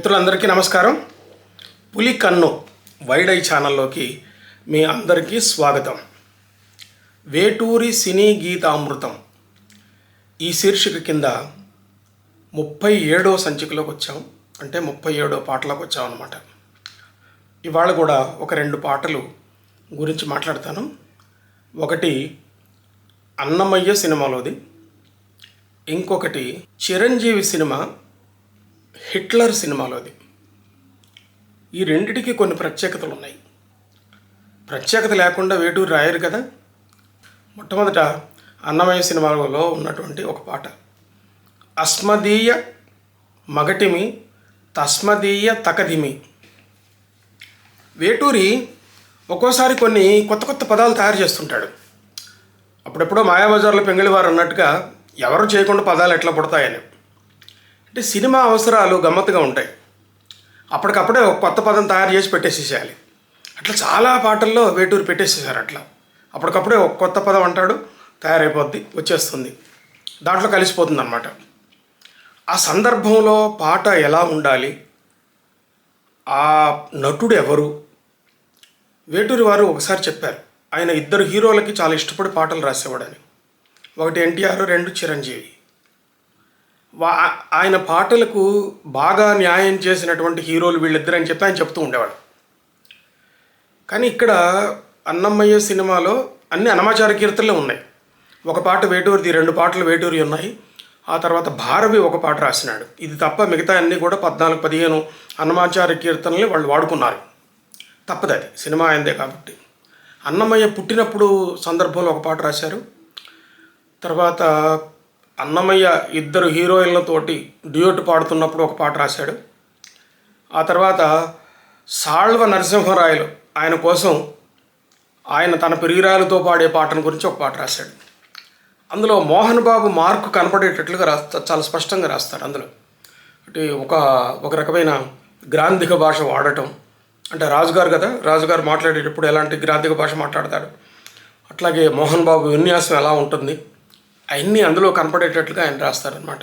మిత్రులందరికీ నమస్కారం. పులి కన్ను వైడ్ ఐ ఛానల్లోకి మీ అందరికీ స్వాగతం. వేటూరి సినీ గీతామృతం ఈ శీర్షిక కింద ముప్పై ఏడో సంచికలోకి వచ్చాం. అంటే ముప్పై ఏడో పాటలోకి వచ్చాం అనమాట ఇవాళ కూడా ఒక రెండు పాటలు గురించి మాట్లాడతాను. ఒకటి అన్నమయ్య సినిమాలోది. ఇంకొకటి చిరంజీవి సినిమా హిట్లర్ సినిమాలో అది ఈ రెండిటికి కొన్ని ప్రత్యేకతలు ఉన్నాయి ప్రత్యేకత లేకుండా వేటూరు రాయరు కదా? మొట్టమొదట అన్నమయ్య సినిమాలో ఉన్నటువంటి ఒక పాట. అస్మదీయ మగటిమి తస్మదీయ తకదిమి. వేటూరి ఒక్కోసారి కొన్ని కొత్త కొత్త పదాలు తయారు చేస్తుంటాడు. అప్పుడెప్పుడో మాయాబజార్లో పెంగిలివారు అన్నట్టుగా ఎవరు చేయకుండా పదాలు ఎట్లా పుడతాయని. అంటే సినిమా అవసరాలు గమ్మత్తుగా ఉంటాయి. అప్పటికప్పుడే ఒక కొత్త పదం తయారు చేసి పెట్టేసేసేయాలి. అట్లా చాలా పాటల్లో వేటూరు పెట్టేసేసారు అట్లా. అప్పటికప్పుడే ఒక కొత్త పదం అంటాడు తయారైపోద్ది వచ్చేస్తుంది. దాంట్లో కలిసిపోతుంది అనమాట ఆ సందర్భంలో పాట ఎలా ఉండాలి? ఆ నటుడు ఎవరు? వేటూరి వారు ఒకసారి చెప్పారు ఆయన ఇద్దరు హీరోలకి చాలా ఇష్టపడి పాటలు రాసేవాడని. ఒకటి ఎన్టీఆర్ రెండు చిరంజీవి. వా ఆయన పాటలకు బాగా న్యాయం చేసినటువంటి హీరోలు వీళ్ళిద్దరు అని చెప్పి ఆయన చెప్తూ ఉండేవాడు కానీ ఇక్కడ అన్నమయ్య సినిమాలో అన్ని అనమాచార కీర్తనలే ఉన్నాయి. ఒక పాట వేటూరిది రెండు పాటలు వేటూరి ఉన్నాయి. ఆ తర్వాత భారవి ఒక పాట రాసినాడు. ఇది తప్ప మిగతా అన్నీ కూడా పద్నాలుగు పదిహేను అన్నమాచార కీర్తనలు వాళ్ళు వాడుకున్నారు. తప్పదు అది. సినిమా అయిందే కాబట్టి. అన్నమయ్య పుట్టినప్పుడు సందర్భంలో ఒక పాట రాశారు. తర్వాత అన్నమయ్య ఇద్దరు హీరోయిన్లతోటి డ్యూట్ పాడుతున్నప్పుడు ఒక పాట రాశాడు. ఆ తర్వాత సాళ్వ నరసింహరాయలు ఆయన కోసం ఆయన తన పెరిగిరాయలతో పాడే పాటను గురించి ఒక పాట రాశాడు. అందులో మోహన్ బాబు మార్కు కనపడేటట్లుగా రాస్తా చాలా స్పష్టంగా రాస్తారు అందులో. అంటే ఒక ఒక రకమైన గ్రాంధిక భాష వాడటం. అంటే రాజుగారు కదా రాజుగారు మాట్లాడేటప్పుడు ఎలాంటి గ్రాంధిక భాష మాట్లాడతాడు? అట్లాగే మోహన్ బాబు విన్యాసం ఎలా ఉంటుంది? అవన్నీ అందులో కనపడేటట్లుగా ఆయన రాస్తారనమాట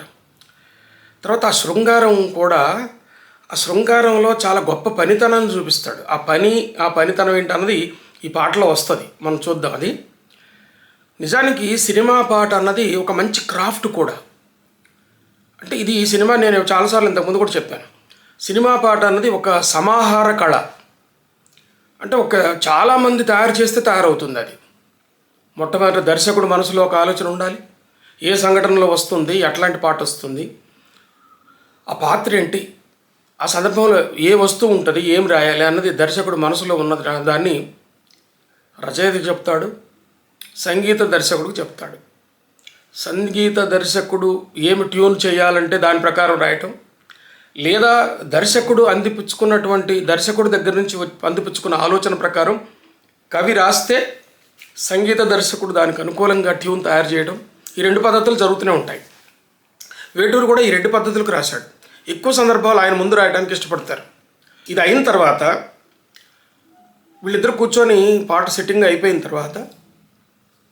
తర్వాత ఆ శృంగారం కూడా ఆ శృంగారంలో చాలా గొప్ప పనితనం చూపిస్తాడు. ఆ పని ఆ పనితనం ఏంటన్నది ఈ పాటలో వస్తుంది. మనం చూద్దాం అది. నిజానికి సినిమా పాట అన్నది ఒక మంచి క్రాఫ్ట్ కూడా. అంటే ఇది ఈ సినిమా నేను చాలాసార్లు ఇంతకుముందు కూడా చెప్పాను. సినిమా పాట అన్నది ఒక సమాహార కళ. అంటే ఒక చాలామంది తయారు చేస్తే తయారవుతుంది అది. మొట్టమొదటి దర్శకుడు మనసులో ఒక ఆలోచన ఉండాలి. ఏ సంఘటనలో వస్తుంది ఎట్లాంటి పాట వస్తుంది ఆ పాత్ర ఏంటి ఆ సందర్భంలో ఏ వస్తువు ఉంటుంది ఏం రాయాలి అన్నది దర్శకుడు మనసులో ఉన్నది దాన్ని రచయిత చెప్తాడు సంగీత దర్శకుడు చెప్తాడు. సంగీత దర్శకుడు ఏమి ట్యూన్ చేయాలంటే దాని ప్రకారం రాయటం లేదా దర్శకుడు అందిపుచ్చుకున్నటువంటి దర్శకుడు దగ్గర నుంచి వచ్చి- అందిపుచ్చుకున్న ఆలోచన ప్రకారం కవి రాస్తే సంగీత దర్శకుడు దానికి అనుకూలంగా ట్యూన్ తయారు చేయడం ఈ రెండు పద్ధతులు జరుగుతూనే ఉంటాయి. వేటూరు కూడా ఈ రెండు పద్ధతులకు రాశాడు. ఎక్కువ సందర్భాలు ఆయన ముందు రాయడానికి ఇష్టపడతారు. ఇది అయిన తర్వాత వీళ్ళిద్దరు కూర్చొని పాట సెట్టింగ్ అయిపోయిన తర్వాత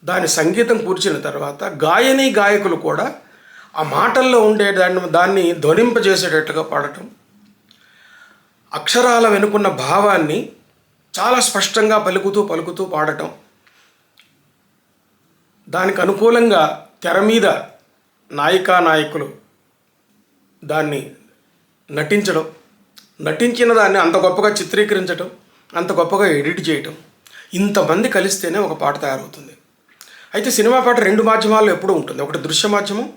దాని సంగీతం కూర్చిన తర్వాత గాయని గాయకులు కూడా ఆ మాటల్లో ఉండే దాన్ని దాన్ని ధ్వనింపజేసేటట్టుగా పాడటం అక్షరాల వెనుకున్న భావాన్ని చాలా స్పష్టంగా పలుకుతూ పలుకుతూ పాడటం దానికి అనుకూలంగా తెర మీద నాయికా నాయకులు దాన్ని నటించడం నటించిన దాన్ని అంత గొప్పగా చిత్రీకరించడం అంత గొప్పగా ఎడిట్ చేయటం ఇంతమంది కలిస్తేనే ఒక పాట తయారవుతుంది. అయితే సినిమా పాట రెండు మాధ్యమాల్లో ఎప్పుడూ ఉంటుంది. ఒకటి దృశ్య మాధ్యమం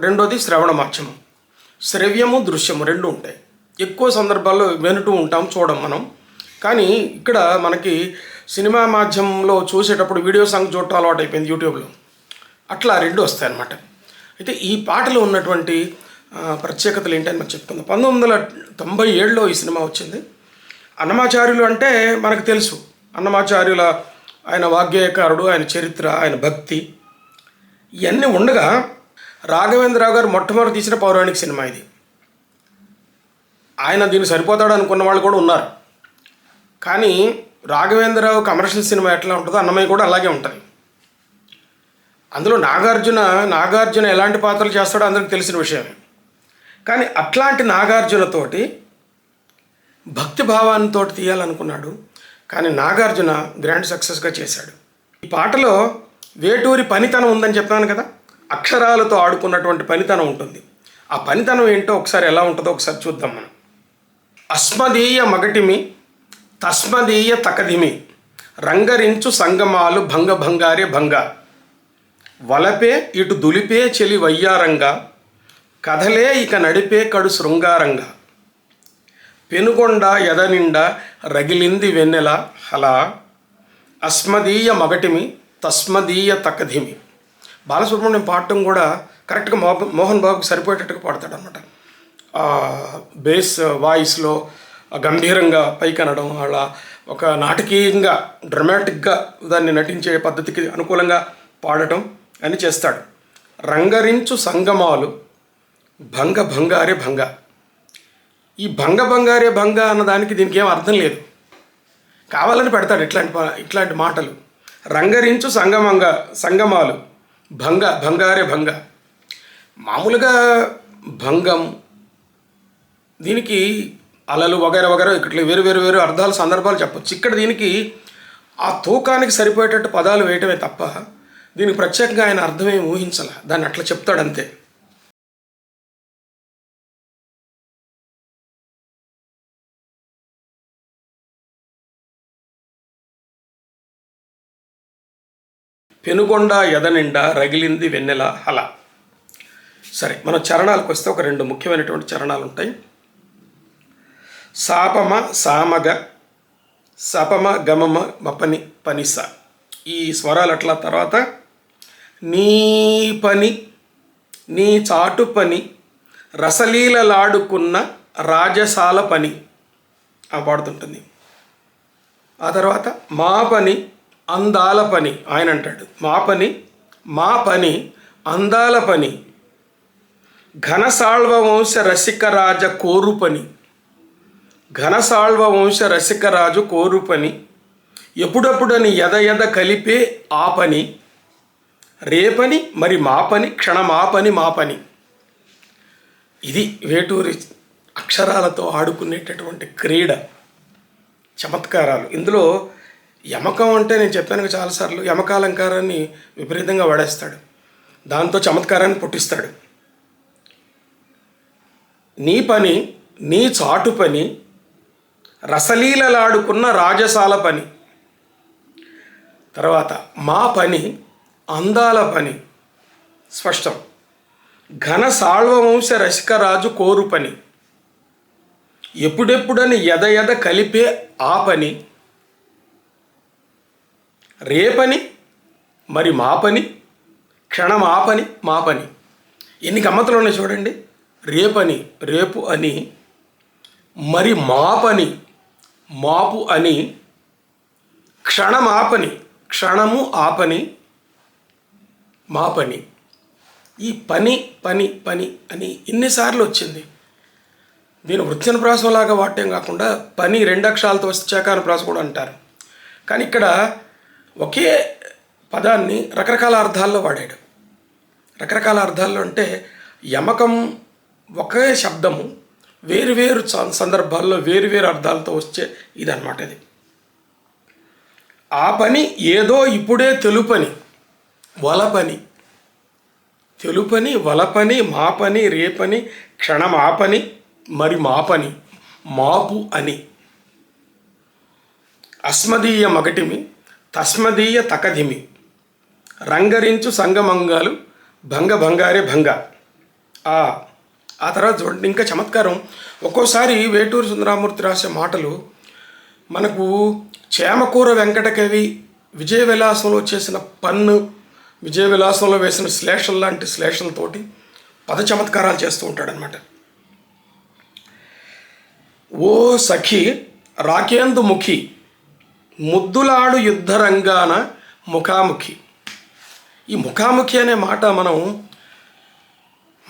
రెండోది శ్రవణ మాధ్యమం. శ్రవ్యము దృశ్యము రెండు ఉంటాయి. ఎక్కువ సందర్భాల్లో వింటూ ఉంటాం చూడం మనం. కానీ ఇక్కడ మనకి సినిమా మాధ్యమంలో చూసేటప్పుడు వీడియో సాంగ్ చూడటం అలవాటు అయిపోయింది యూట్యూబ్లో. అట్లా రెండు వస్తాయి అన్నమాట అయితే ఈ పాటలో ఉన్నటువంటి ప్రత్యేకతలు ఏంటని మనం చెప్తుంది పంతొమ్మిది వందల తొంభై ఏడులో ఈ సినిమా వచ్చింది. అన్నమాచార్యులు అంటే మనకు తెలుసు. అన్నమాచార్యుల ఆయన వాగ్గేయకారుడు ఆయన చరిత్ర ఆయన భక్తి ఇవన్నీ ఉండగా రాఘవేంద్రరావు గారు మొట్టమొదటి తీసిన పౌరాణిక సినిమా ఇది. ఆయన దీన్ని సరిపోతాడు అనుకున్న వాళ్ళు కూడా ఉన్నారు. కానీ రాఘవేంద్రరావు కమర్షియల్ సినిమా ఎట్లా ఉంటుందో అన్నమయ్య కూడా అలాగే ఉంటుంది అందులో నాగార్జున నాగార్జున ఎలాంటి పాత్రలు చేస్తాడో అందరికి తెలిసిన విషయమే కానీ అట్లాంటి నాగార్జునతోటి భక్తి భావాన్నితో తీయాలనుకున్నాడు. కానీ నాగార్జున గ్రాండ్ సక్సెస్గా చేశాడు. ఈ పాటలో వేటూరి పనితనం ఉందని చెప్పాను కదా అక్షరాలతో ఆడుకున్నటువంటి పనితనం ఉంటుంది. ఆ పనితనం ఏంటో ఒకసారి ఎలా ఉంటుందో ఒకసారి చూద్దాం మనం. అస్మదీయ మగటిమి తస్మదీయ తకదిమి రంగరించు సంగమాలు భంగ భంగారే భంగ. వలపే ఇటు దులిపే చెలి వయ్యారంగా కథలే ఇక నడిపే కడు శృంగారంగా. పెనుగొండ ఎదనిండా రగిలింది వెన్నెల హలా అస్మదీయ మగటిమి తస్మదీయ తకధిమి. బాలసుబ్రహ్మణ్యం పాడటం కూడా కరెక్ట్గా మోహన్ మోహన్ బాబుకి సరిపోయేటట్టుగా పాడతాడు అనమాట బేస్ వాయిస్లో గంభీరంగా పైకనడం అలా ఒక నాటకీయంగా డ్రమాటిక్గా దాన్ని నటించే పద్ధతికి అనుకూలంగా పాడటం అని చేస్తాడు. రంగరించు సంగమాలు భంగ భంగారే భంగ. ఈ భంగ భంగారే భంగ అన్న దానికి దీనికి ఏం అర్థం లేదు. కావాలని పెడతాడు ఇట్లాంటి ఇట్లాంటి మాటలు. రంగరించు సంగమంగ సంగమాలు భంగ భంగారే భంగ. మామూలుగా భంగం దీనికి అలలు వగైరా వగైరా ఇట్లా వేరు వేరు వేరు అర్థాలు సందర్భాలు చెప్పచ్చు. ఇక్కడ దీనికి ఆ తూకానికి సరిపోయేటట్టు పదాలు వేయటమే తప్ప దీనికి ప్రత్యేకంగా ఆయన అర్థమేమి ఊహించాల. దాన్ని అట్లా చెప్తాడంతే. పెనుగొండ ఎదనిండా రగిలింది వెన్నెల హల సరే మనం చరణాలకు వస్తే ఒక రెండు ముఖ్యమైనటువంటి చరణాలు ఉంటాయి సాపమ సామగ సపమ గమమ మపని పనిస. ఈ స్వరాలు అట్లా తర్వాత నీ పని నీ చాటు పని రసలీలలాడుకున్న రాజసాల పని ఆ పాడుతుంటుంది. ఆ తర్వాత మా పని అందాల పని ఆయన అంటాడు. మా పని మా పని అందాల పని. ఘనసాళ్వ వంశ రసికరాజ కోరు పని. ఘనసాళ్వ వంశ రసికరాజు కోరు పని. ఎప్పుడప్పుడని ఎద ఎద కలిపే ఆ పని. రేపని మరి మా పని మాపని. పని మా పని ఇది వేటూరి అక్షరాలతో ఆడుకునేటటువంటి క్రీడ. చమత్కారాలు. ఇందులో యమకం అంటే నేను చెప్పాను చాలాసార్లు యమకాలంకారాన్ని విపరీతంగా వాడేస్తాడు. దాంతో చమత్కారాన్ని పుట్టిస్తాడు. నీ పని నీ చాటు పని రసలీలలాడుకున్న రాజసాల పని. తర్వాత మా పని అందాల పని. స్పష్టం. ఘన సాళ్వవంశ రసికరాజు కోరు పని. ఎప్పుడెప్పుడని ఎద ఎద కలిపే ఆ పని. రేపని మరి మా పని క్షణం ఆ పని మా పని. ఎన్ని గమ్మతులు ఉన్నాయి చూడండి. రేపని రేపు అని మరి మా పని మాపు అని క్షణం ఆపని క్షణము ఆపని మా పని. ఈ పని పని పని అని ఎన్నిసార్లు వచ్చింది. దీని వృత్యన ప్రాసంలాగా వాడటం కాకుండా పని రెండు అక్షరాలతో వస్తే చేకాన కూడా అంటారు. కానీ ఇక్కడ ఒకే పదాన్ని రకరకాల అర్థాల్లో వాడాడు. రకరకాల అర్థాల్లో అంటే యమకం ఒకే శబ్దము వేరు వేరు సందర్భాల్లో వేరు వేరు అర్థాలతో వచ్చే ఇదన్నమాట ఇది ఆ పని ఏదో ఇప్పుడే తెలుపని వలపని. తెలుపని వలపని మాపని రేపని క్షణమాపని మరి మాపని మాపు అని. అస్మదీయ మగటిమి తస్మదీయ తకధిమి. రంగరించు సంగమంగాలు భంగ భంగారే భంగ. ఆ ఆ తర్వాత చూడండి ఇంకా చమత్కారం. ఒక్కోసారి వేటూరు సుందరామూర్తి రాసే మాటలు మనకు చేమకూర వెంకటకవి విజయ విలాసంలో చేసిన పన్ను విజయ విలాసంలో వేసిన శ్లేషం లాంటి శ్లేషలతోటి పద చమత్కారాలు చేస్తూ ఉంటాడనమాట ఓ సఖి రాకేందు ముఖి ముద్దులాడు యుద్ధరంగాన ముఖాముఖి. ఈ ముఖాముఖి అనే మాట మనం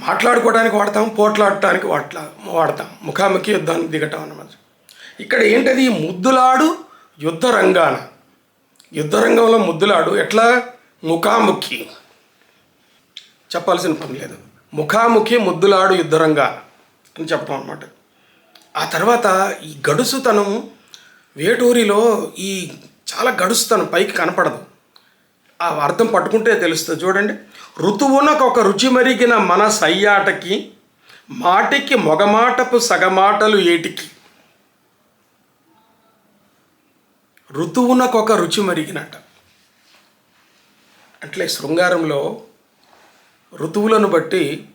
మాట్లాడుకోవడానికి వాడతాం పోట్లాడటానికి వాట్లా వాడతాం. ముఖాముఖి యుద్ధానికి దిగటం అన్నమాట. ఇక్కడ ఏంటది? ముద్దులాడు యుద్ధ రంగాన యుద్ధ రంగంలో ముద్దులాడు ఎట్లా ముఖాముఖి. చెప్పాల్సిన పని లేదు. ముఖాముఖి ముద్దులాడు యుద్ధరంగా అని చెప్తాం అనమాట ఆ తర్వాత ఈ గడుసుతనం వేటూరిలో ఈ చాలా గడుసుతనం పైకి కనపడదు. ఆ అర్థం పట్టుకుంటే తెలుస్తుంది. చూడండి. ఋతువునకు ఒక రుచి మరిగిన మన సయ్యాటకి మాటికి మొగమాటపు సగమాటలు ఏటికి? ఋతువునకు ఒక రుచి మరిగినట్ట అట్లే శృంగారంలో ఋతువులను బట్టి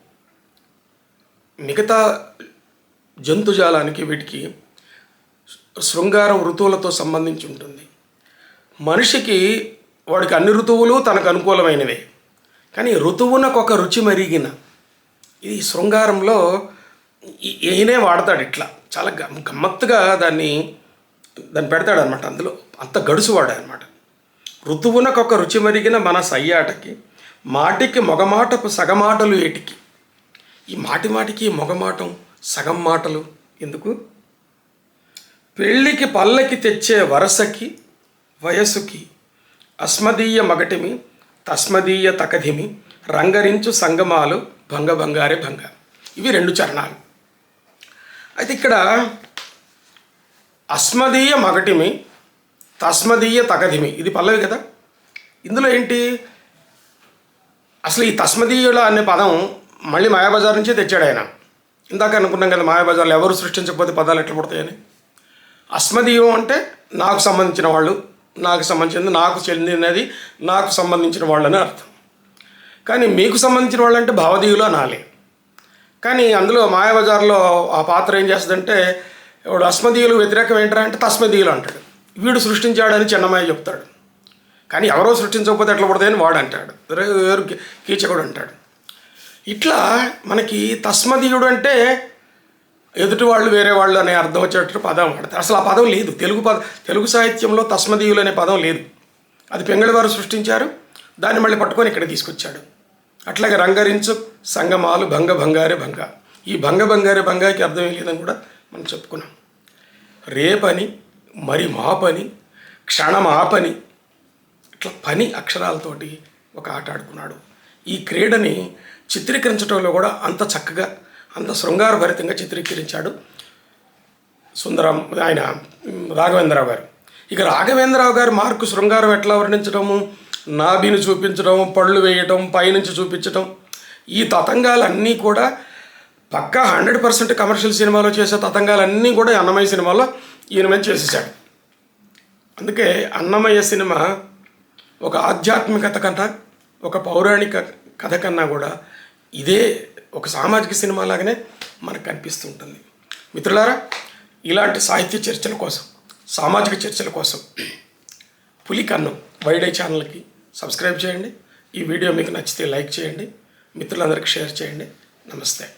మిగతా జంతుజాలానికి వీటికి శృంగారం ఋతువులతో సంబంధించి ఉంటుంది. మనిషికి వాడికి అన్ని ఋతువులు తనకు అనుకూలమైనవే. కానీ ఋతువునకు ఒక రుచి మరిగిన ఇది శృంగారంలో ఈయనే వాడతాడు ఇట్లా. చాలా గమ్- గమ్మత్తుగా దాన్ని దాన్ని పెడతాడనమాట అందులో. అంత గడుసువాడు అనమాట ఋతువునకొక ఒక రుచి మరిగిన మన సయ్యాటకి మాటికి మొగమాటపు సగమాటలు ఏటికి? ఈ మాటి మాటికి మొగమాటం సగం మాటలు ఎందుకు? పెళ్ళికి పల్లకి తెచ్చే వరసకి వయసుకి అస్మదీయ మగటిమి తస్మదీయ తకధిమి రంగరించు సంగమాలు భంగ బంగారే భంగ. ఇవి రెండు చరణాలు. అయితే ఇక్కడ అస్మదీయ మగటిమి తస్మదీయ తగదిమి ఇది పల్లవి కదా? ఇందులో ఏంటి? అసలు ఈ తస్మదీయుల అనే పదం మళ్ళీ మాయాబజార్ నుంచే తెచ్చాడు ఆయన. ఇందాక అనుకున్నాం కదా మాయాబజార్లో ఎవరు సృష్టించకపోతే పదాలు ఎట్లా పడతాయని. అస్మదీయం అంటే నాకు సంబంధించిన వాళ్ళు నాకు సంబంధించింది నాకు చెందినది నాకు సంబంధించిన వాళ్ళని అర్థం. కానీ మీకు సంబంధించిన వాళ్ళు అంటే భావదీయులు అనాలి. కానీ అందులో మాయాబజార్లో ఆ పాత్ర ఏం చేస్తుందంటే ఇప్పుడు అస్మదీయులు వ్యతిరేకం ఏంటంటే తస్మదీయులు అంటాడు. వీడు సృష్టించాడని చిన్నమ్మాయి చెప్తాడు. కానీ ఎవరో సృష్టించకపోతే ఎట్లా పడతాయని వాడు అంటాడు. వేరు కీచకుడు అంటాడు. ఇట్లా మనకి తస్మదీయుడు అంటే ఎదుటి వాళ్ళు వేరే వాళ్ళు అనే అర్థం వచ్చేటట్టు పదం వాడతారు. అసలు ఆ పదం లేదు. తెలుగు పద తెలుగు సాహిత్యంలో తస్మదీయులు అనే పదం లేదు. అది పెంగళవారు సృష్టించారు. దాన్ని మళ్ళీ పట్టుకొని ఇక్కడ తీసుకొచ్చాడు. అట్లాగే రంగరించు సంగమాలు భంగ భంగారే భంగ. ఈ భంగ భంగారే భంగాకి అర్థం లేదని కూడా మనం చెప్పుకున్నాం. రేపని మరి మాపని క్షణమాపని పని ఇట్లా పని అక్షరాలతోటి ఒక ఆట ఆడుకున్నాడు. ఈ క్రీడని చిత్రీకరించడంలో కూడా అంత చక్కగా అంత శృంగారభరితంగా చిత్రీకరించాడు సుందరం ఆయన రాఘవేంద్రరావు గారు. ఇక రాఘవేంద్రరావు గారు మార్కు శృంగారం ఎట్లా వర్ణించడము నాభిని చూపించడం పళ్ళు వేయటం పైనుంచి చూపించటం. ఈ తతంగాలన్నీ కూడా పక్కా హండ్రెడ్ పర్సెంట్ కమర్షియల్ సినిమాలో చేసే తతంగాలన్నీ కూడా అన్నమయ్య సినిమాలో ఈయన మంచి చేసేసాడు అందుకే అన్నమయ్య సినిమా ఒక ఆధ్యాత్మికత కన్నా ఒక పౌరాణిక కథ కన్నా కూడా ఇదే ఒక సామాజిక సినిమా లాగానే మనకు కనిపిస్తుంటుంది. మిత్రులారా ఇలాంటి సాహిత్య చర్చల కోసం సామాజిక చర్చల కోసం పులి కన్నం వైడే ఛానల్కి సబ్స్క్రైబ్ చేయండి. ఈ వీడియో మీకు నచ్చితే లైక్ చేయండి. మిత్రులందరికీ షేర్ చేయండి. నమస్తే.